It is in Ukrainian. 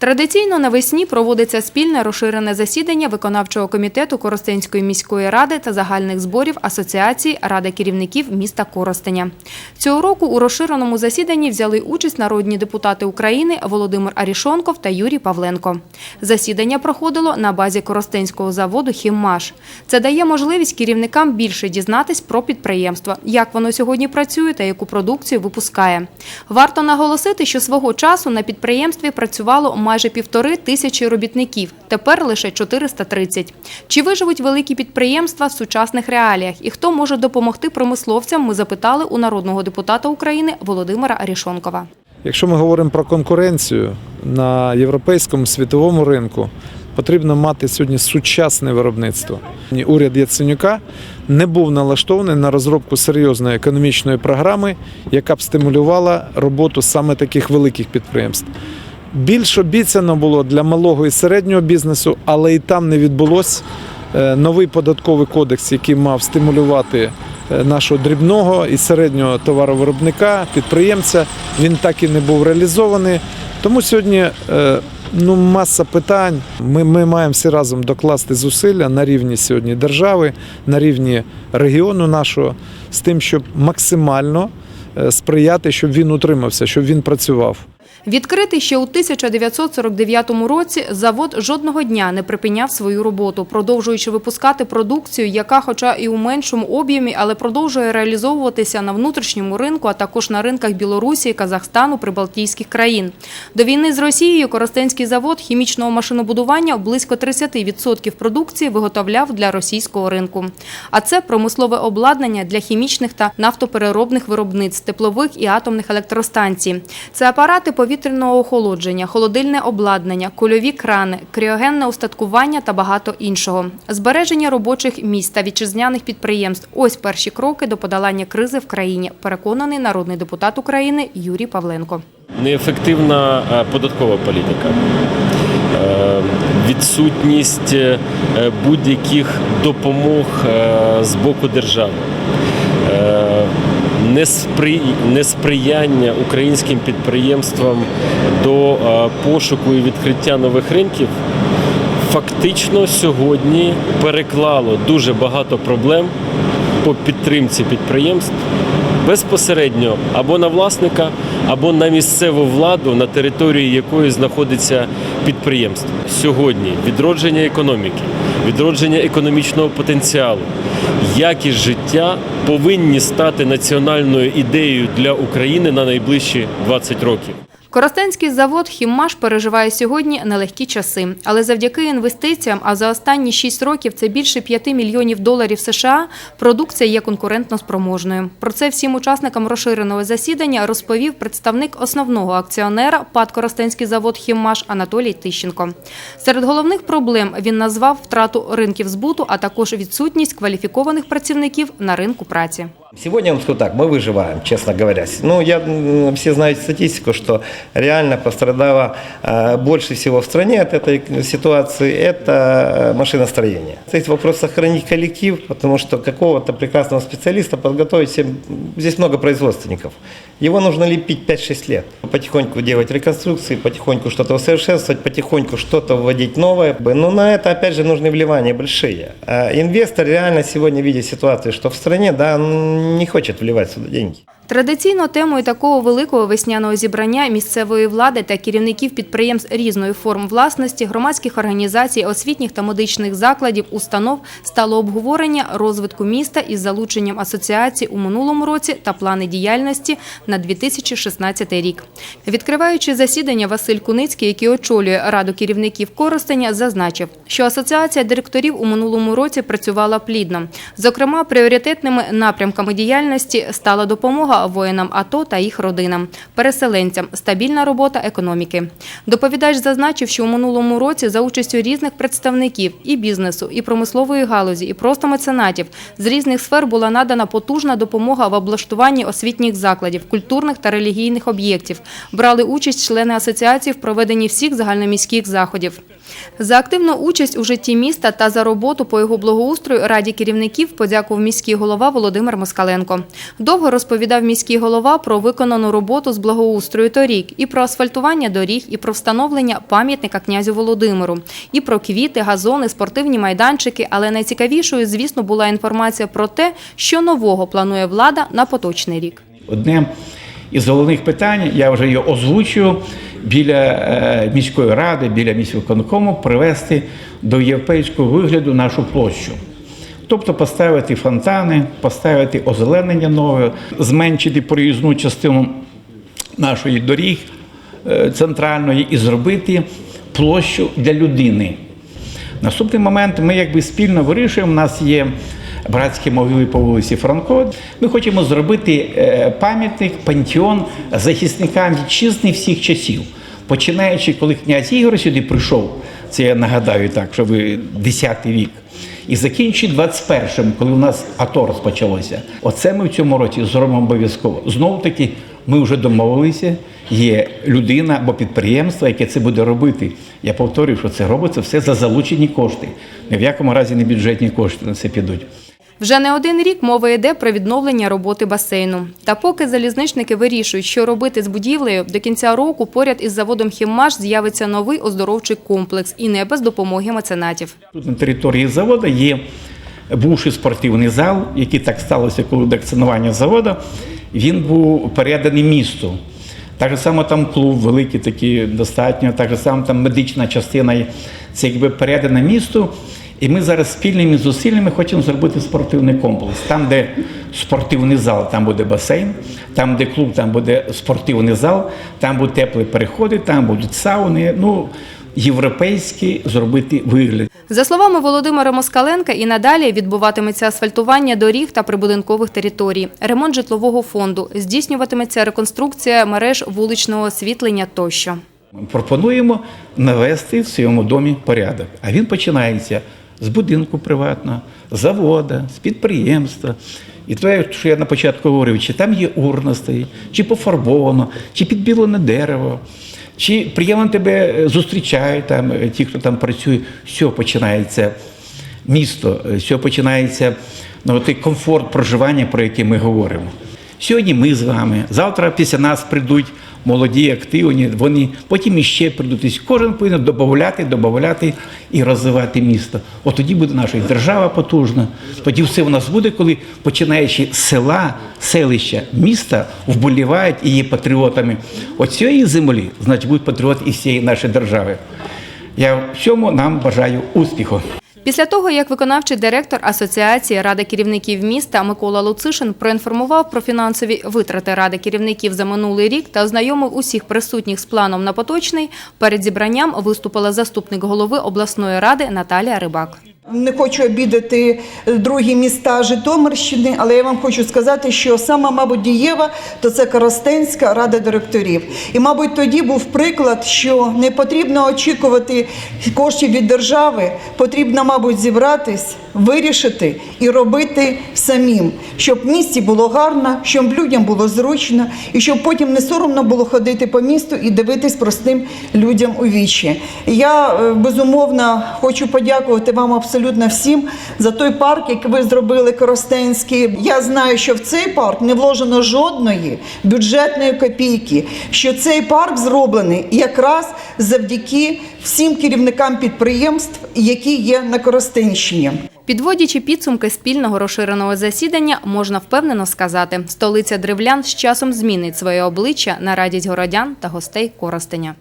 Традиційно навесні проводиться спільне розширене засідання виконавчого комітету Коростенської міської ради та загальних зборів Асоціації Ради керівників міста Коростеня. Цього року у розширеному засіданні взяли участь народні депутати України Володимир Арішонков та Юрій Павленко. Засідання проходило на базі Коростенського заводу «Хіммаш». Це дає можливість керівникам більше дізнатись про підприємство, як воно сьогодні працює та яку продукцію випускає. Варто наголосити, що свого часу на підприємстві працювало майже півтори тисячі робітників, тепер лише 430. Чи виживуть великі підприємства в сучасних реаліях і хто може допомогти промисловцям, ми запитали у народного депутата України Володимира Арішонкова. Якщо ми говоримо про конкуренцію на європейському світовому ринку, потрібно мати сьогодні сучасне виробництво. Уряд Яценюка не був налаштований на розробку серйозної економічної програми, яка б стимулювала роботу саме таких великих підприємств. Більш обіцяно було для малого і середнього бізнесу, але і там не відбулось. Е, Новий податковий кодекс, який мав стимулювати е, нашого дрібного і середнього товаровиробника, підприємця, він так і не був реалізований. Тому сьогодні е, ну, маса питань. Ми, ми маємо всі разом докласти зусилля на рівні сьогодні держави, на рівні регіону нашого, з тим, щоб максимально сприяти, щоб він утримався, щоб він працював. Відкритий ще у 1949 році, завод жодного дня не припиняв свою роботу, продовжуючи випускати продукцію, яка, хоча і у меншому об'ємі, але продовжує реалізовуватися на внутрішньому ринку, а також на ринках Білорусі, Казахстану, прибалтійських країн. До війни з Росією Коростенський завод хімічного машинобудування близько 30% продукції виготовляв для російського ринку. А це промислове обладнання для хімічних та нафтопереробних виробництв, теплових і атомних електростанцій. Це апарати повітряного охолодження, холодильне обладнання, кульові крани, кріогенне устаткування та багато іншого. Збереження робочих місць та вітчизняних підприємств – ось перші кроки до подолання кризи в країні, переконаний народний депутат України Юрій Павленко. неефективна е, податкова політика, е, відсутність е, будь-яких допомог з боку держави, неспри- несприяння українським підприємствам до е, пошуку і відкриття нових ринків. Фактично сьогодні переклало дуже багато проблем по підтримці підприємств безпосередньо або на власника, або на місцеву владу, на території якої знаходиться підприємство. Сьогодні відродження економіки, відродження економічного потенціалу, якість життя повинні стати національною ідеєю для України на найближчі 20 років. Коростенський завод «Хіммаш» переживає сьогодні нелегкі часи. Але завдяки інвестиціям, а за останні 6 років це більше 5 мільйонів доларів США, продукція є конкурентно спроможною. Про це всім учасникам розширеного засідання розповів представник основного акціонера ПАД «Коростенський завод «Хіммаш» Анатолій Тищенко. Серед головних проблем він назвав втрату ринків збуту, а також відсутність кваліфікованих працівників на ринку праці. Сегодня, я вам скажу так, мы выживаем, честно говоря. Ну, я, все знают статистику, что реально пострадало э, больше всего в стране от этой ситуации, это э, машиностроение. Здесь вопрос сохранить коллектив, потому что какого-то прекрасного специалиста подготовить, всем- здесь много производственников. Его нужно лепить 5-6 лет. Потихоньку делать реконструкции, потихоньку что-то усовершенствовать, потихоньку что-то вводить новое. Но на это, опять же, нужны вливания большие. А Инвестор реально сегодня видит ситуацию, что в стране да, не хочет вливать сюда деньги. Традиційно темою такого великого весняного зібрання місцевої влади та керівників підприємств різної форм власності, громадських організацій, освітніх та медичних закладів, установ стало обговорення розвитку міста із залученням асоціацій у минулому році та плани діяльності на 2016 рік. Відкриваючи засідання, Василь Куницький, який очолює раду керівників Коростеня, зазначив, що асоціація директорів у минулому році працювала плідно. Зокрема, пріоритетними напрямками діяльності стала допомога воїнам АТО та їх родинам, переселенцям, стабільна робота економіки. Доповідач зазначив, що у минулому році за участю різних представників і бізнесу, і промислової галузі, і просто меценатів з різних сфер була надана потужна допомога в облаштуванні освітніх закладів, культурних та релігійних об'єктів. Брали участь члени асоціації в проведенні всіх загальноміських заходів. За активну участь у житті міста та за роботу по його благоустрою раді керівників подякував міський голова Володимир Москаленко. Довго розповідав міський голова про виконану роботу з благоустрою торік, і про асфальтування доріг, і про встановлення пам'ятника князю Володимиру, і про квіти, газони, спортивні майданчики. Але найцікавішою, звісно, була інформація про те, що нового планує влада на поточний рік. Одне із головних питань, я вже його озвучую, біля е, міської ради, біля міськвиконкому привести до європейського вигляду нашу площу. Тобто поставити фонтани, поставити озеленення нове, зменшити проїзну частину нашої доріг е, центральної і зробити площу для людини. Наступний момент ми якби спільно вирішуємо. У нас є братські могили по вулиці Франко. Ми хочемо зробити е, пам'ятник, пантеон захисникам вітчизни всіх часів. Починаючи, коли князь Ігор сюди прийшов, це я нагадаю так, що ви 10 вік. І закінчує 21-м, коли у нас АТО розпочалося. Оце ми в цьому році зробимо обов'язково. Знову таки, ми вже домовилися. Є людина або підприємство, яке це буде робити. Я повторюю, що це робиться все за залучені кошти. Ні в якому разі не бюджетні кошти на це підуть. Вже не один рік мова йде про відновлення роботи басейну. Та поки залізничники вирішують, що робити з будівлею, до кінця року поряд із заводом «Хіммаш» з'явиться новий оздоровчий комплекс і не без допомоги меценатів. Тут на території заводу є бувший спортивний зал, який так сталося, коли до акціонування заводу, він був переданий місту. Так же само там клуб великий такий достатньо, так же само там медична частина. Це якби передана місту. І ми зараз спільними зусиллями хочемо зробити спортивний комплекс. Там, де спортивний зал, там буде басейн, там, де клуб, там буде спортивний зал, там будуть теплі переходи, там будуть сауни. Ну, європейський зробити вигляд. За словами Володимира Москаленка, і надалі відбуватиметься асфальтування доріг та прибудинкових територій, ремонт житлового фонду, здійснюватиметься реконструкція мереж вуличного освітлення тощо. Ми пропонуємо навести в своєму домі порядок. А він починається з будинку приватного, з завода, з підприємства. І те, що я на початку говорив, чи там є урна стоїть, чи пофарбовано, чи підбілене дерево, чи приємно тебе е, зустрічають там е, ті, хто там працює, все починається місто, е, все починається ну, той комфорт проживання, про який ми говоримо. Сьогодні ми з вами, завтра після нас прийдуть молоді, активні, вони потім іще прийдуть. Тобто Кожен повинен додати, додати і розвивати місто. От тоді буде наша держава потужна. Тоді все в нас буде, коли починаючи з села, селища, міста вболівають і є патріотами. От цієї землі, значить, будуть патріоти і всієї нашої держави. Я в цьому нам бажаю успіху. Після того, як виконавчий директор Асоціації Ради керівників міста Микола Луцишин проінформував про фінансові витрати Ради керівників за минулий рік та ознайомив усіх присутніх з планом на поточний, перед зібранням виступила заступник голови обласної ради Наталія Рибак. Не хочу обідати другі міста Житомирщини, але я вам хочу сказати, що сама, мабуть, дієва то це Коростенська рада директорів. І, мабуть, тоді був приклад, що не потрібно очікувати коштів від держави, потрібно, мабуть, зібратись, вирішити і робити самим, щоб в місті було гарно, щоб людям було зручно, і щоб потім не соромно було ходити по місту і дивитись простим людям у вічі. Я е, безумовно хочу подякувати вам абсолютно всім за той парк, який ви зробили Коростенський. Я знаю, що в цей парк не вложено жодної бюджетної копійки. Що цей парк зроблений якраз завдяки всім керівникам підприємств, які є на Коростенщині. Підводячи підсумки спільного розширеного засідання, можна впевнено сказати, столиця древлян з часом змінить своє обличчя на радість городян та гостей Коростеня.